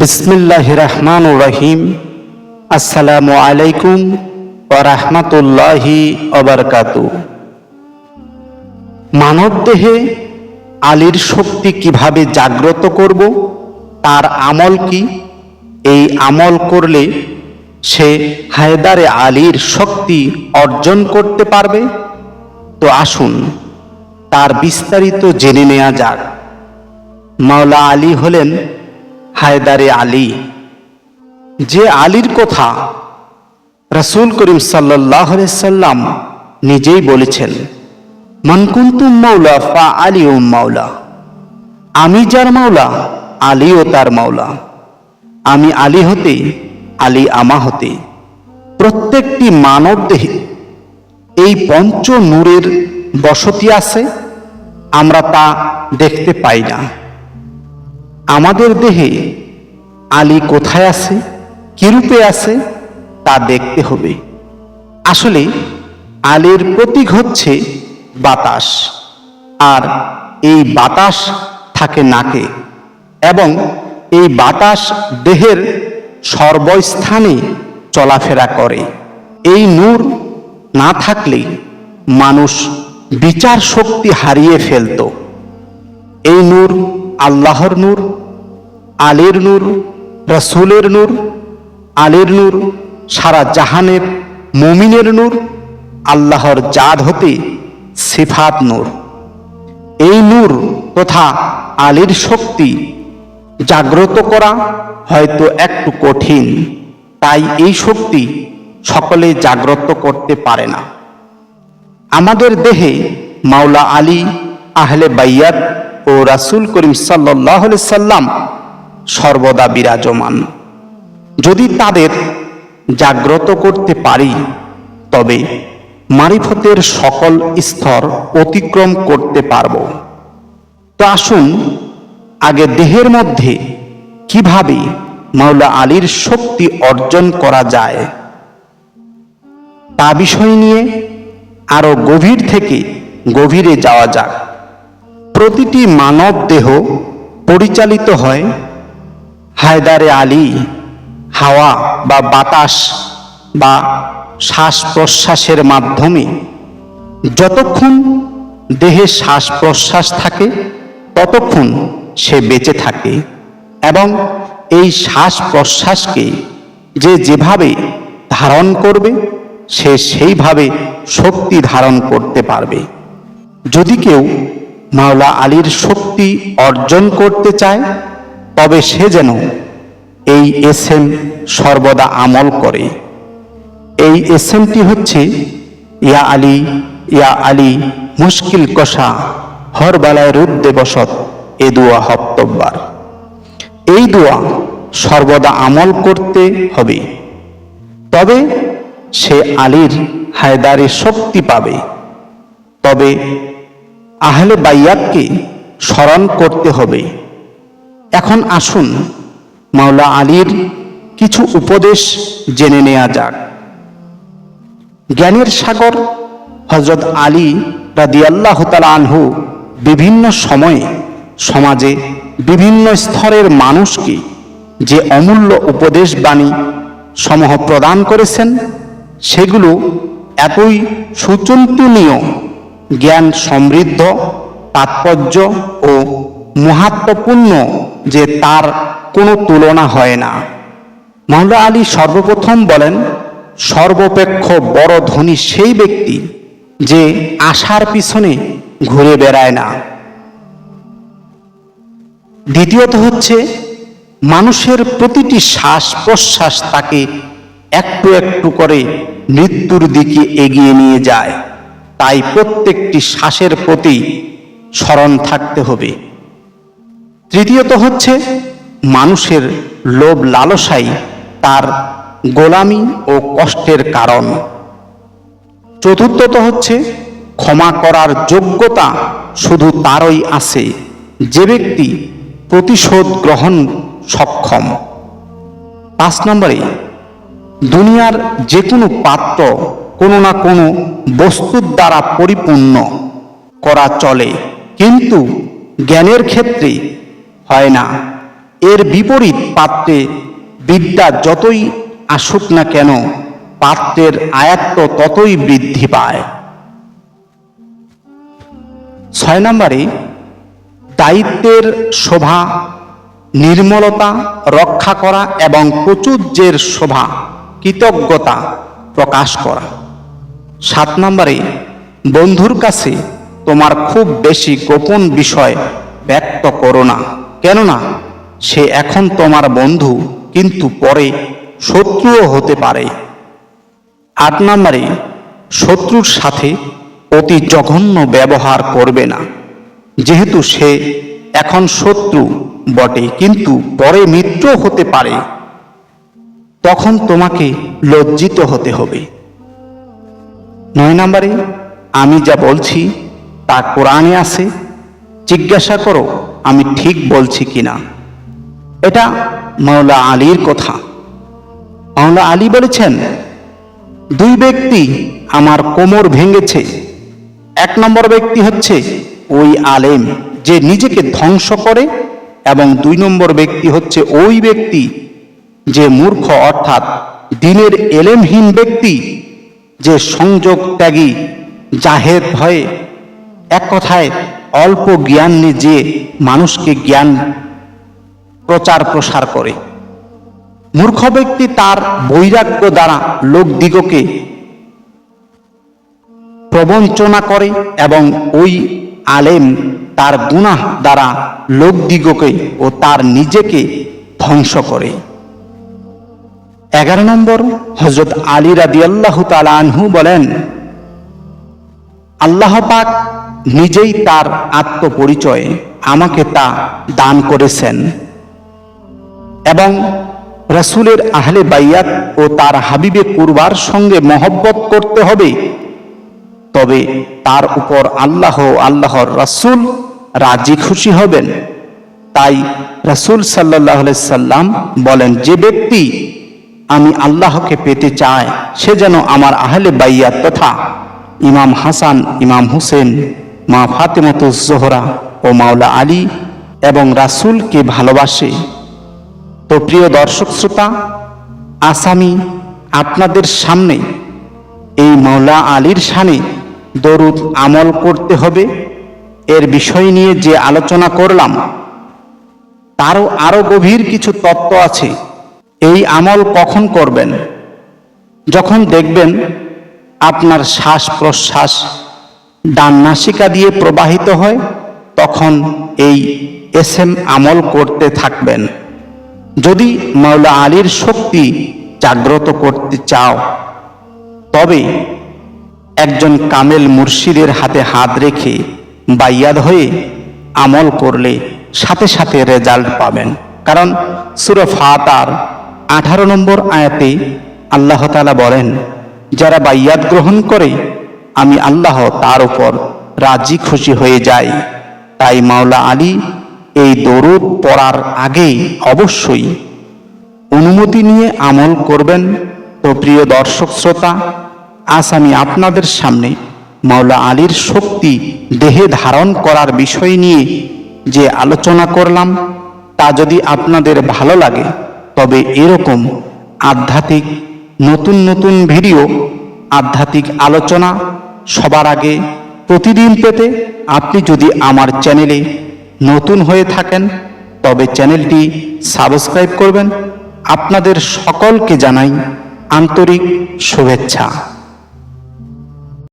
বিসমিল্লাহ রহমান রহিম। আসসালামু আলাইকুম রহমতুল্লাহি অবরকাতু মানবদেহে আলীর শক্তি কীভাবে জাগ্রত করব, তার আমল কি? এই আমল করলে সে হায়দারে আলীর শক্তি অর্জন করতে পারবে? তো আসুন তার বিস্তারিত জেনে নেওয়া যাক। মাওলা আলী হলেন হায়দারে আলী। যে আলীর কথা রসুল করিম সাল্লাম নিজেই বলেছেন মনকুন্তুম মাওলা ফা আলী ও মাওলা। আমি যার মাওলা, আলীও তার মাওলা। আমি আলী হতে, আলী আমা হতে। প্রত্যেকটি মানব দেহে এই পঞ্চ নূরের বসতি আছে, আমরা তা দেখতে পাই না। আমাদের দেহে আলী কোথায় আছে? কিরূপে আছে? তা দেখতে হবে। আসলে আলীর প্রতীক হচ্ছে বাতাস। আর এই বাতাস থাকে নাকে এবং এই বাতাস দেহের সর্বস্থানে চলাফেরা করে। এই নূর না থাকলে মানুষ বিচার শক্তি হারিয়ে ফেলত। এই নূর আল্লাহর নূর, আলীর নূর রসুলের নূর, আলীর নূর, সারা জাহানের মমিনের নূর, আল্লাহর জাদ হতে সিফাত নূর। এই নূর তথা আলীর শক্তি জাগ্রত করা হয়তো একটু কঠিন, তাই এই শক্তি সকলে জাগ্রত করতে পারে না। আমাদের দেহে মাওলা আলী, আহলে বাইয়াত ও রাসুল করিম সাল্লাহ সাল্লাম সর্বদা বিরাজমান। যদি তাদের জাগ্রত করতে পারি, তবে মারিফতের সকল স্তর অতিক্রম করতে পারব। তো আসুন আগে দেহের মধ্যে কীভাবে মাওলা আলীর শক্তি অর্জন করা যায়, তা বিষয় নিয়ে আরও গভীর থেকে গভীরে যাওয়া যাক। প্রতিটি মানব দেহ পরিচালিত হয় হায়দারে আলী, হাওয়া বা বাতাস বা শ্বাস প্রশ্বাসের মাধ্যমে যতক্ষণ দেহে শ্বাস প্রশ্বাস থাকে, ততক্ষণ সে বেঁচে থাকে এবং এই শ্বাস প্রশ্বাসকে যে যেভাবে ধারণ করবে, সে সেইভাবে শক্তি ধারণ করতে পারবে। যদি কেউ মাওলা আলীর শক্তি অর্জন করতে চায় তবে সে যেন এই এস এম সর্বদা আমল করে। এই এসএমটি হচ্ছে, ইয়া আলী ইয়া আলী, মুশকিল কষা, হর বেলায় রুদ্দে বসত এ দোয়া হপ্তব্বার। এই দোয়া সর্বদা আমল করতে হবে। তবে সে আলীর হায়দারে শক্তি পাবে। তবে আহলে বাইয়াতকে স্মরণ করতে হবে। এখন আসুন, মাওলা আলীর কিছু উপদেশ জেনে নেওয়া যাক। জ্ঞানের সাগর হজরত আলী রাদিয়াল্লাহ তালা আনহু বিভিন্ন সময়ে সমাজে বিভিন্ন স্তরের মানুষকে যে অমূল্য উপদেশ বাণী সমূহ প্রদান করেছেন, সেগুলো এতই সুচিন্তনীয়, জ্ঞান সমৃদ্ধ, তাৎপর্য ও মহাত্মপূর্ণ যে তার কোনো তুলনা হয় না। মাওলা আলী সর্বপ্রথম বলেন, সর্বপেক্ষ বড় ধনী সেই ব্যক্তি যে আশার পিছনে ঘুরে বেড়ায় না। দ্বিতীয়ত হচ্ছে, মানুষের প্রতিটি শ্বাস প্রশ্বাস তাকে একটু একটু করে মৃত্যুর দিকে এগিয়ে নিয়ে যায়। তাই প্রত্যেকটি শ্বাসের প্রতি স্মরণ থাকতে হবে। তৃতীয়ত হচ্ছে মানুষের লোভ লালসাই তার গোলামি ও কষ্টের কারণ। চতুর্থত হচ্ছে ক্ষমা করার যোগ্যতা শুধু তারই আছে, যে ব্যক্তি প্রতিশোধ গ্রহণ সক্ষম। পাঁচ নম্বরে, দুনিয়ার যে কোনো পাত্র কোনো না কোনো বস্তুর দ্বারা পরিপূর্ণ করা চলে, কিন্তু জ্ঞানের ক্ষেত্রে হয় না। এর বিপরীত পাত্রে বিদ্যা যতই আসুক না কেন, পাত্রের আয়ত্ত ততই বৃদ্ধি পায়। ছয় নম্বরে, দায়িত্বের শোভা, নির্মলতা রক্ষা করা এবং প্রচুর্যের শোভা, কৃতজ্ঞতা প্রকাশ করা। সাত নম্বরে, বন্ধুর কাছে তোমার খুব বেশি গোপন বিষয় ব্যক্ত করো না। কেননা সে এখন তোমার বন্ধু, কিন্তু পরে শত্রুও হতে পারে। আট নম্বরে, শত্রুর সাথে অতি জঘন্য ব্যবহার করবে না। যেহেতু সে এখন শত্রু বটে, কিন্তু পরে মিত্র হতে পারে। তখন তোমাকে লজ্জিত হতে হবে। নয় নম্বরে, আমি যা বলছি তা কোরআনে আছে। জিজ্ঞাসা করো আমি ঠিক বলছি কিনা? এটা মাওলা আলীর কথা। মাওলা আলী বলেছেন, দুই ব্যক্তি আমার কোমর ভেঙেছে, এক নম্বর ব্যক্তি হচ্ছে ওই আলেম যে নিজেকে ধ্বংস করে এবং দুই নম্বর ব্যক্তি হচ্ছে ওই ব্যক্তি যে মূর্খ অর্থাৎ দিনের এলেমহীন ব্যক্তি যে সংযোগ ত্যাগী, জাহেদ ভয়ে এক কথায় অল্প জ্ঞান নিয়ে যে মানুষকে জ্ঞান প্রচার প্রসার করে। মূর্খ ব্যক্তি তার বৈরাগ্য দ্বারা লোকদিগকে প্রবঞ্চনা করে এবং ওই আলেম তার গুনাহ দ্বারা লোকদিগকে ও তার নিজেকে ধ্বংস করে। এগারো নম্বর হজরত আলী রাদি আল্লাহ আনহু বলেন, আল্লাহ পাক নিজেই তার আত্মপরিচয়ে আমাকে তা দান করেছেন। এবং রসুলের আহলে বাইয়াত ও তার হাবিবে কুরবার সঙ্গে মহব্বত করতে হবে। তবে তার উপর আল্লাহ আল্লাহর রাসূল রাজি খুশি হবেন। তাই রাসূল সাল্লাহ সাল্লাম বলেন, যে ব্যক্তি আমি আল্লাহকে পেতে চায়, সে যেন আমার আহলে বাইয়াত তথা ইমাম হাসান, ইমাম হুসেন মা ফাতেমাতুজ জোহরা ও মাওলা আলী এবং রাসূলকে ভালোবাসে। তো প্রিয় দর্শক শ্রোতা আসামি আপনাদের সামনে এই মাওলা আলীর শানে দরুদ আমল করতে হবে। এর বিষয় নিয়ে যে আলোচনা করলাম, তারও আরও গভীর কিছু তত্ত্ব আছে। এই আমল কখন করবেন? যখন দেখবেন আপনার শ্বাস প্রশ্বাস ডান নাসিকা দিয়ে প্রবাহিত হয়, তখন এই এস এম আমল করতে থাকবেন। যদি মাওলা আলীর শক্তি জাগ্রত করতে চাও, তবে একজন কামেল মুর্শিদের হাতে হাত রেখে বাইয়াদ হয়ে আমল করলে সাথে সাথে রেজাল্ট পাবেন। কারণ সুরে ফাতার আঠারো নম্বর আয়াতে আল্লাহ তালা বলেন, যারা বাইয়াত গ্রহণ করে আমি আল্লাহ তার উপর রাজি খুশি হয়ে যাই। তাই মাওলা আলী এই দরুদ পড়ার আগে অবশ্যই অনুমতি নিয়ে আমল করবেন। তো প্রিয় দর্শক শ্রোতা, আজ আমি আপনাদের সামনে মাওলা আলীর শক্তি, দেহে ধারণ করার বিষয় নিয়ে যে আলোচনা করলাম, তা যদি আপনাদের ভালো লাগে, তবে এরকম আধ্যাত্মিক, নতুন নতুন ভিডিও, আধ্যাত্মিক আলোচনা সবার আগে প্রতিদিন পেতে আপনি যদি আমার চ্যানেলে নতুন হয়ে থাকেন, তবে চ্যানেলটি সাবস্ক্রাইব করবেন। আপনাদের সকলকে জানাই আন্তরিক শুভেচ্ছা।